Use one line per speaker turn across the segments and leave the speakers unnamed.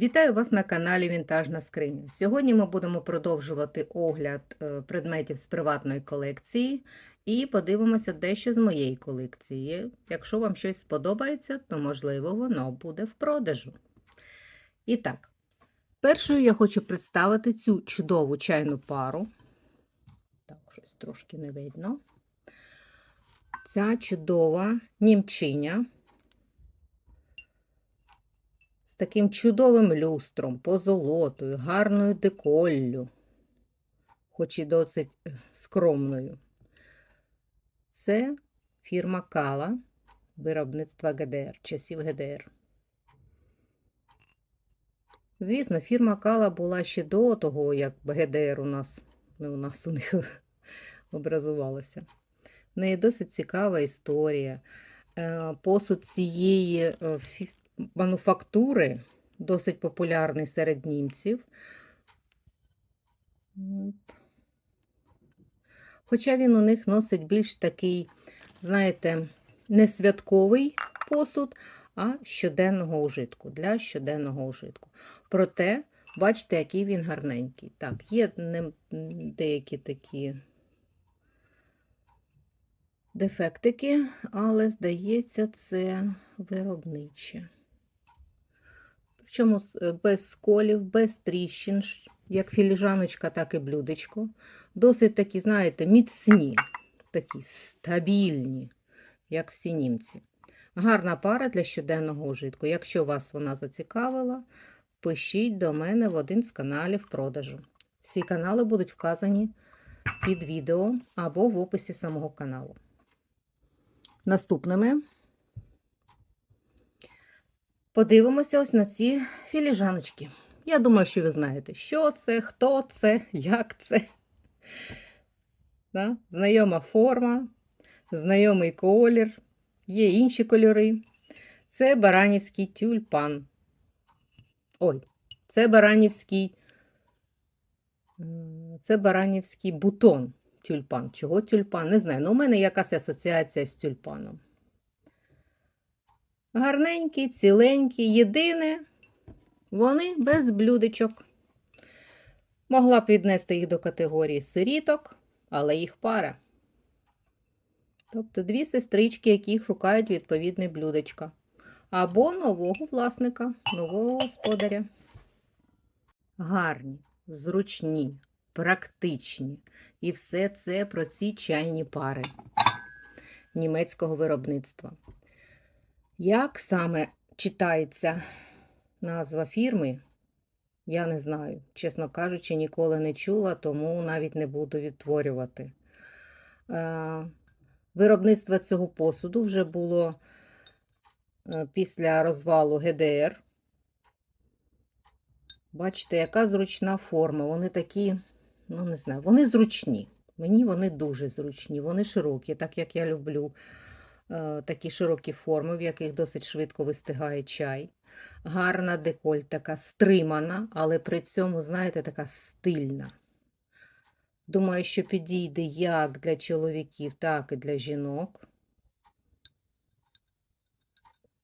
Вітаю вас на каналі Вінтажна скриня. Сьогодні ми будемо продовжувати огляд е, предметів з приватної колекції і подивимося дещо з моєї колекції. Якщо вам щось сподобається, то можливо воно буде в продажу. І так, першою я хочу представити цю чудову чайну пару. Так, щось трошки не видно. Ця чудова німчиня з таким чудовим люстром, позолотою, гарною деколлю, хоч і досить е, скромною. Це фірма Кала виробництва ГДР, часів ГДР. Звісно, фірма Кала була ще до того, як ГДР у нас, не у нас у них образувалося. В неї досить цікава історія. Е, Посуд цієї е, мануфактури досить популярний серед німців. Хоча він у них носить більш такий, знаєте, не святковий посуд, а щоденного ужитку, для щоденного ужитку. Проте, бачите, який він гарненький. Так, є деякі такі дефектики, але, здається, це виробниче. Причому з- е, без сколів, без тріщин, як філіжаночка, так і блюдечко. Досить такі, знаєте, міцні, такі стабільні, як всі німці. Гарна пара для щоденного ужитку. Якщо вас вона зацікавила, пишіть до мене в один з каналів продажу. Всі канали будуть вказані під відео або в описі самого каналу. Наступними подивимося ось на ці філіжаночки. Я думаю, що ви знаєте, що це, хто це, як це. Да? Знайома форма, знайомий колір, є інші кольори. Це баранівський тюльпан. Ой, це баранівський, це баранівський бутон тюльпан. Чого тюльпан? Не знаю. Ну, у мене якась асоціація з тюльпаном. Гарненькі, ціленькі, єдине, вони без блюдечок. Могла б віднести їх до категорії сиріток, але їх пара. Тобто дві сестрички, які шукають відповідне блюдечко. Або нового власника, нового господаря. Гарні, зручні, практичні. І все це про ці чайні пари німецького виробництва. Як саме читається назва фірми, я не знаю. Чесно кажучи, ніколи не чула, тому навіть не буду відтворювати. Е, Виробництво цього посуду вже було е, після розвалу ГДР. Бачите, яка зручна форма. Вони такі, ну не знаю, вони зручні. Мені вони дуже зручні, вони широкі, так як я люблю такі широкі форми, в яких досить швидко вистигає чай. Гарна деколь, така стримана, але при цьому, знаєте, така стильна. Думаю, що підійде як для чоловіків, так і для жінок.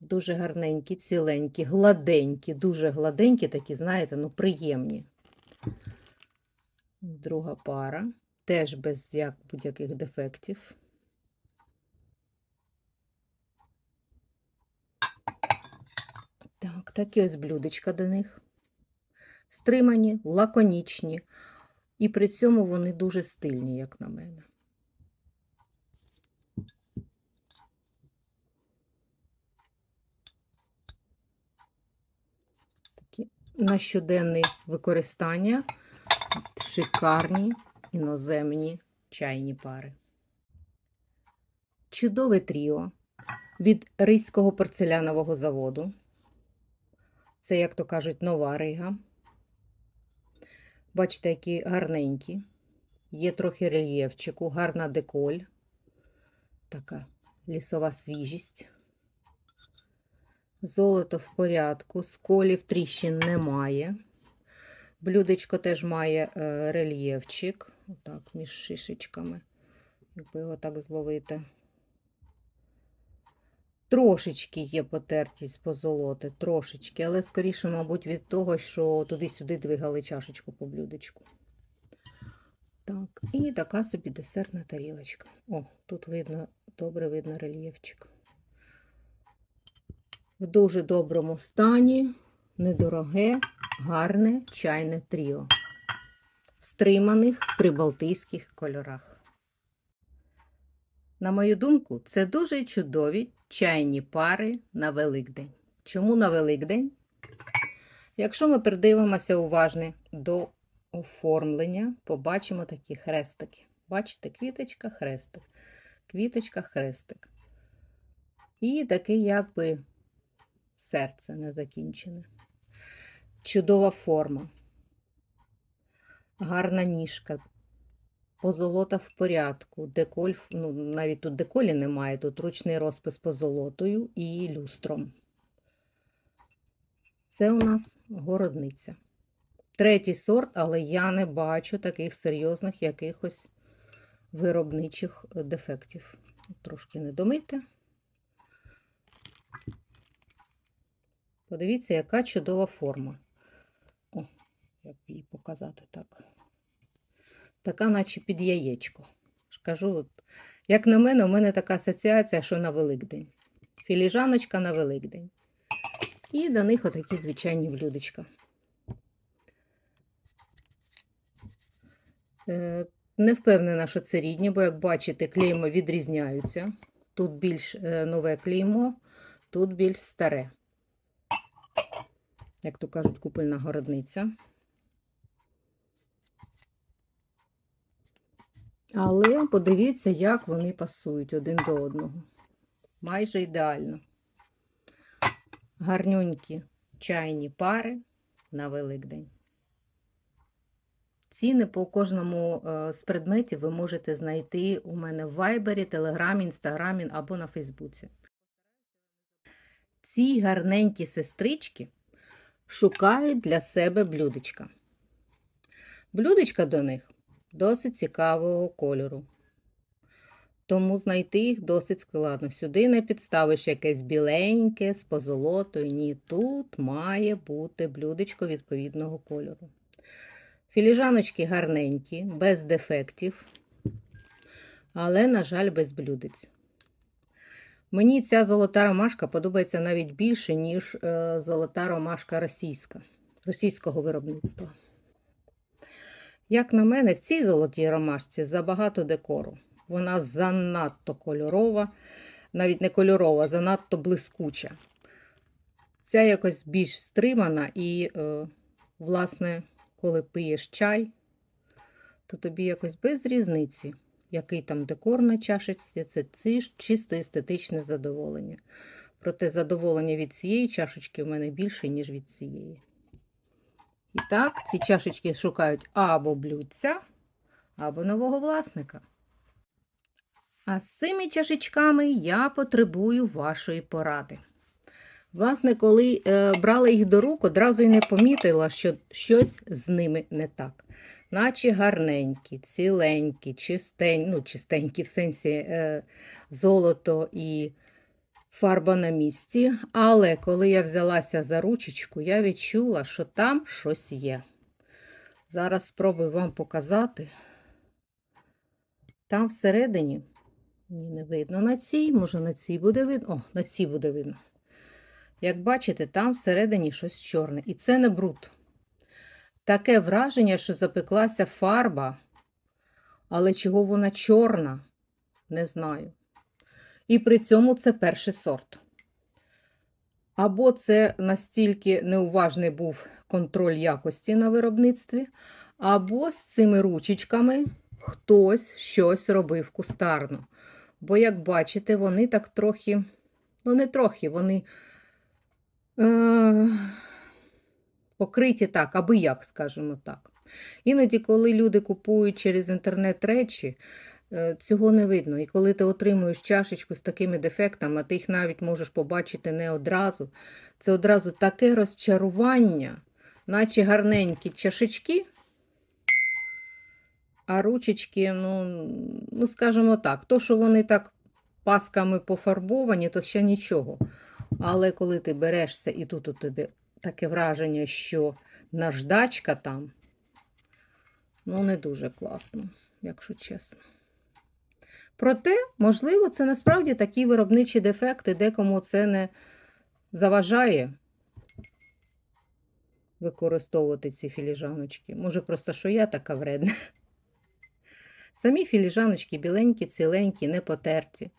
Дуже гарненькі, ціленькі, гладенькі, дуже гладенькі, такі, знаєте, ну, приємні. Друга пара, теж без як будь-яких дефектів. Так, такі ось блюдечка до них. Стримані, лаконічні, і при цьому вони дуже стильні, як на мене. Такі на щоденне використання шикарні іноземні чайні пари. Чудове тріо від Ризького порцелянового заводу. Це, як то кажуть, нова рига. Бачите, які гарненькі. Є трохи рельєфчику, гарна деколь. Така лісова свіжість. Золото в порядку, сколів тріщин немає. Блюдечко теж має е, рельєфчик, отак, між шишечками, якби його так зловити. Трошечки є потертість позолоти, трошечки, але скоріше, мабуть, від того, що туди-сюди двигали чашечку по блюдечку. Так, і така собі десертна тарілочка. О, тут видно, добре видно рельєфчик. В дуже доброму стані, недороге, гарне чайне тріо. В стриманих прибалтійських кольорах. На мою думку, це дуже чудові чайні пари на Великдень. Чому на Великдень? Якщо ми придивимося уважно до оформлення, побачимо такі хрестики. Бачите, квіточка, хрестик, квіточка, хрестик. І таке якби серце незакінчене. Чудова форма, гарна ніжка, позолота в порядку. Деколь, ну, навіть тут деколі немає, тут ручний розпис позолотою і люстром. Це у нас городниця. Третій сорт, але я не бачу таких серйозних якихось виробничих е, дефектів. Трошки недомите. Подивіться, яка чудова форма. О, як її показати так. Така, наче під яєчко. Кажу, от, як на мене, у мене така асоціація, що на Великдень. Філіжаночка на Великдень. І до них отакі звичайні блюдечка. Е, Не впевнена, що це рідні, бо, як бачите, клеймо відрізняються. Тут більш е, нове клеймо, тут більш старе. Як то кажуть, купельна городниця. Але подивіться, як вони пасують один до одного. Майже ідеально. Гарнюнькі чайні пари на Великдень. Ціни по кожному е, з предметів ви можете знайти у мене в Вайбері, Телеграмі, Інстаграмі або на Фейсбуці. Ці гарненькі сестрички шукають для себе блюдечка. Блюдечка до них досить цікавого кольору. Тому знайти їх досить складно. Сюди не підставиш якесь біленьке з позолотою. Ні, тут має бути блюдечко відповідного кольору. Філіжаночки гарненькі, без дефектів, але, на жаль, без блюдець. Мені ця золота ромашка подобається навіть більше, ніж е, золота ромашка російська, російського виробництва. Як на мене, в цій золотій ромашці забагато декору. Вона занадто кольорова, навіть не кольорова, занадто блискуча. Ця якось більш стримана і, е, власне, коли пиєш чай, то тобі якось без різниці, який там декор на чашечці, це чисто естетичне задоволення. Проте задоволення від цієї чашечки в мене більше, ніж від цієї. І так, ці чашечки шукають або блюдця, або нового власника. А з цими чашечками я потребую вашої поради. Власне, коли е, брала їх до рук, одразу й не помітила, що щось з ними не так. Наче гарненькі, ціленькі, чистень, ну, чистенькі в сенсі е, золото і фарба на місці. Але коли я взялася за ручечку, я відчула, що там щось є. Зараз спробую вам показати. Там всередині, ні, не видно на цій, може на цій буде видно. О, на цій буде видно. Як бачите, там всередині щось чорне. І це не бруд. Таке враження, що запеклася фарба, але чого вона чорна, не знаю. І при цьому це перший сорт. Або це настільки неуважний був контроль якості на виробництві, або з цими ручечками хтось щось робив кустарно. Бо, як бачите, вони так трохи, ну не трохи, вони е- покриті так, аби як, скажімо так. Іноді, коли люди купують через інтернет речі, цього не видно. І коли ти отримуєш чашечку з такими дефектами, а ти їх навіть можеш побачити не одразу, це одразу таке розчарування, наче гарненькі чашечки, а ручечки, ну, ну скажімо так, то, що вони так пасками пофарбовані, то ще нічого. Але коли ти берешся і тут у тебе таке враження, що наждачка там, ну, не дуже класно, якщо чесно. Проте, можливо, це насправді такі виробничі дефекти, декому це не заважає використовувати ці філіжаночки. Може, просто що я така вредна. Самі філіжаночки біленькі, ціленькі, не потерті.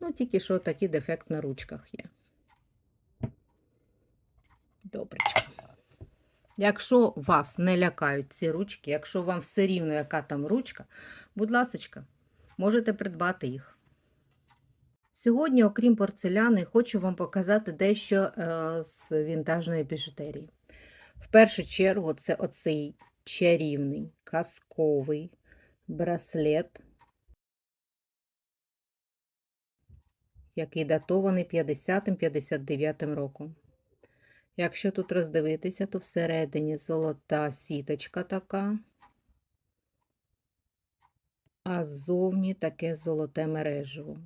Ну, тільки що такий дефект на ручках є. Добречко. Якщо вас не лякають ці ручки, якщо вам все рівно, яка там ручка, будь ласочка, можете придбати їх. Сьогодні, окрім порцеляни, хочу вам показати дещо е, з вінтажної біжутерії. В першу чергу, це оцей чарівний казковий браслет, який датований 50-59 роком. Якщо тут роздивитися, то всередині золота сіточка така, а ззовні таке золоте мережево.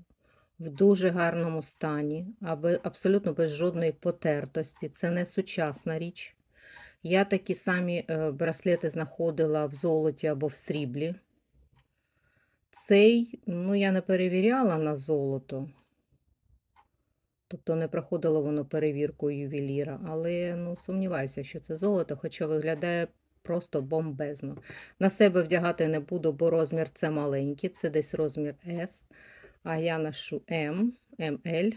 В дуже гарному стані, аби абсолютно без жодної потертості. Це не сучасна річ. Я такі самі е, браслети знаходила в золоті або в сріблі. Цей, ну, я не перевіряла на золото. Тобто не проходило воно перевірку ювеліра, але ну, сумніваюся, що це золото, хоча виглядає просто бомбезно. На себе вдягати не буду, бо розмір це маленький, це десь розмір S, а я ношу М, МЛ.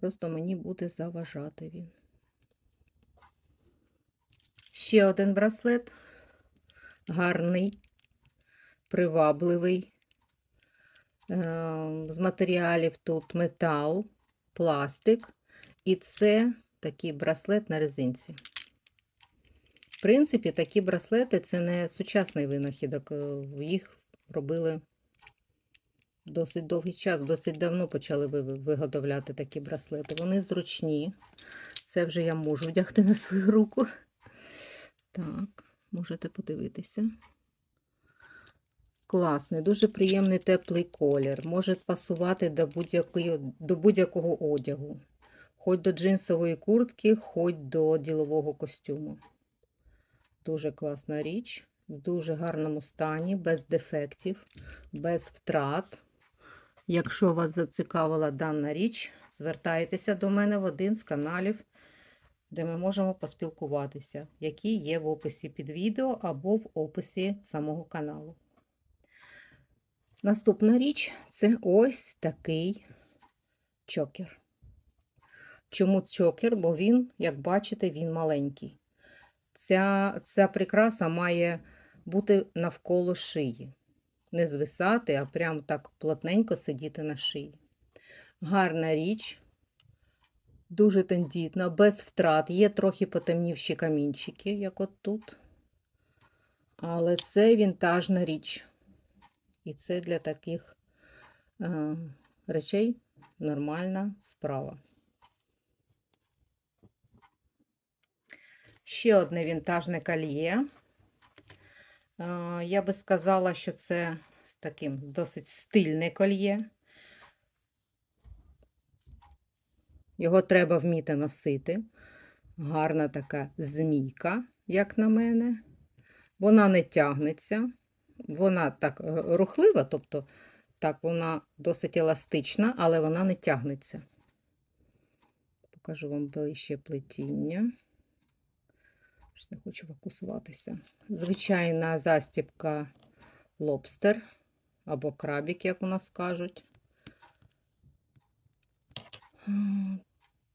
Просто мені буде заважати він. Ще один браслет. Гарний, привабливий. Е, З матеріалів тут метал, пластик, і це такий браслет на резинці. В принципі, такі браслети це не сучасний винахідок. Їх робили досить довгий час, досить давно почали виготовляти такі браслети. Вони зручні. Це вже я можу вдягти на свою руку. Так, можете подивитися. Класний, дуже приємний теплий колір. Може пасувати до будь-якої- до будь-якого одягу. Хоч до джинсової куртки, хоч до ділового костюму. Дуже класна річ, в дуже гарному стані, без дефектів, без втрат. Якщо вас зацікавила дана річ, звертайтеся до мене в один з каналів, де ми можемо поспілкуватися, які є в описі під відео або в описі самого каналу. Наступна річ це ось такий чокер. Чому чокер? Бо він, як бачите, він маленький. Ця, ця прикраса має бути навколо шиї. Не звисати, а прям так плотненько сидіти на шиї. Гарна річ, дуже тендітна, без втрат. Є трохи потемнівші камінчики, як от тут. Але це вінтажна річ. І це для таких е, речей нормальна справа. Ще одне вінтажне кольє. Е, я би сказала, що це з таким досить стильне кольє. Його треба вміти носити. Гарна така змійка, як на мене. Вона не тягнеться. Вона так е, рухлива, тобто так, вона досить еластична, але вона не тягнеться. Покажу вам ближче плетіння. Щось Не хочу фокусуватися. Звичайна застібка лобстер або крабік, як у нас кажуть.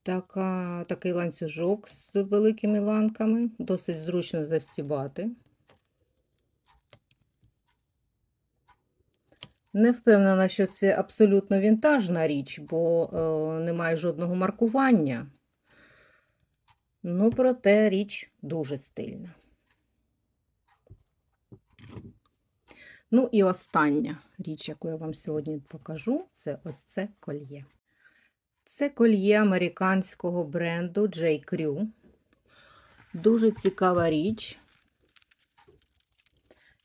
Така, такий ланцюжок з великими ланками, досить зручно застібати. Не впевнена, що це абсолютно вінтажна річ, бо е, немає жодного маркування. Ну, проте річ дуже стильна. Ну і остання річ, яку я вам сьогодні покажу, це ось це кольє. Це кольє американського бренду J. Crew. Дуже цікава річ.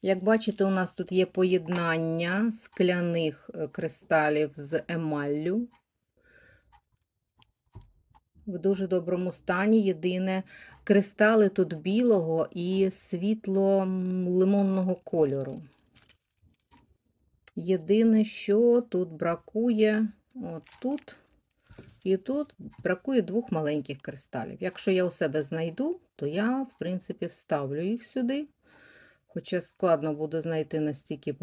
Як бачите, у нас тут є поєднання скляних е, кристалів з емаллю. В дуже доброму стані. Єдине, кристали тут білого і світло лимонного кольору. Єдине, що тут бракує, от і тут бракує двох маленьких кристалів. Якщо я у себе знайду, то я, в принципі, вставлю їх сюди. Хоча складно буде знайти настільки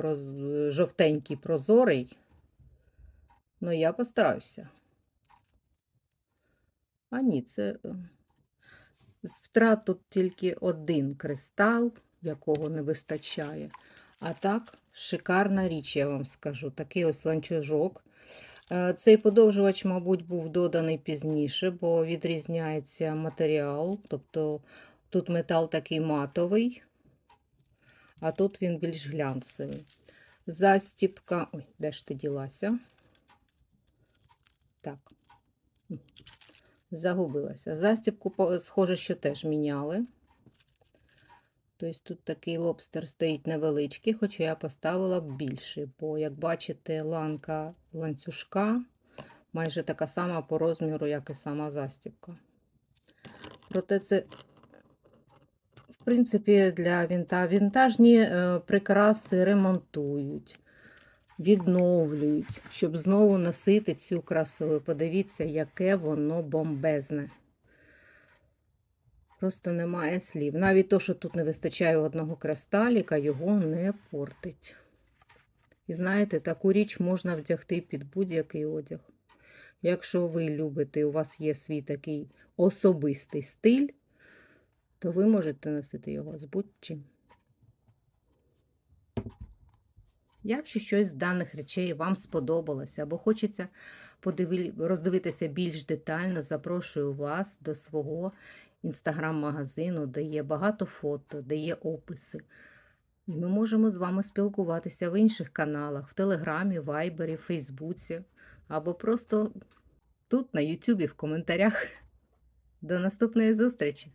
жовтенький прозорий, але я постараюся. А ні, це е, з втрат тут тільки один кристал, якого не вистачає. А так, шикарна річ, я вам скажу. Такий ось ланцюжок. Е, Цей подовжувач, мабуть, був доданий пізніше, бо відрізняється матеріал. Тобто тут метал такий матовий, а тут він більш глянцевий. Застіпка. Ой, де ж ти ділася? Так. Загубилася. Застіпку, по- схоже, що теж міняли. Тобто тут такий лобстер стоїть невеличкий, хоча я поставила більший, бо, як бачите, ланка ланцюжка майже така сама по розміру, як і сама застіпка. Проте це, в принципі, для вінта. Вінтажні е, прикраси ремонтують, відновлюють, щоб знову носити цю красу. Подивіться, яке воно бомбезне. Просто немає слів. Навіть то, що тут не вистачає одного кристаліка, його не портить. І знаєте, таку річ можна вдягти під будь-який одяг. Якщо ви любите, у вас є свій такий особистий стиль, то ви можете носити його з будь-чим. Якщо щось з даних речей вам сподобалося або хочеться роздивитися більш детально, запрошую вас до свого інстаграм-магазину, де є багато фото, де є описи. І ми можемо з вами спілкуватися в інших каналах, в Телеграмі, Вайбері, Фейсбуці, або просто тут, на Ютубі, в коментарях. До наступної зустрічі!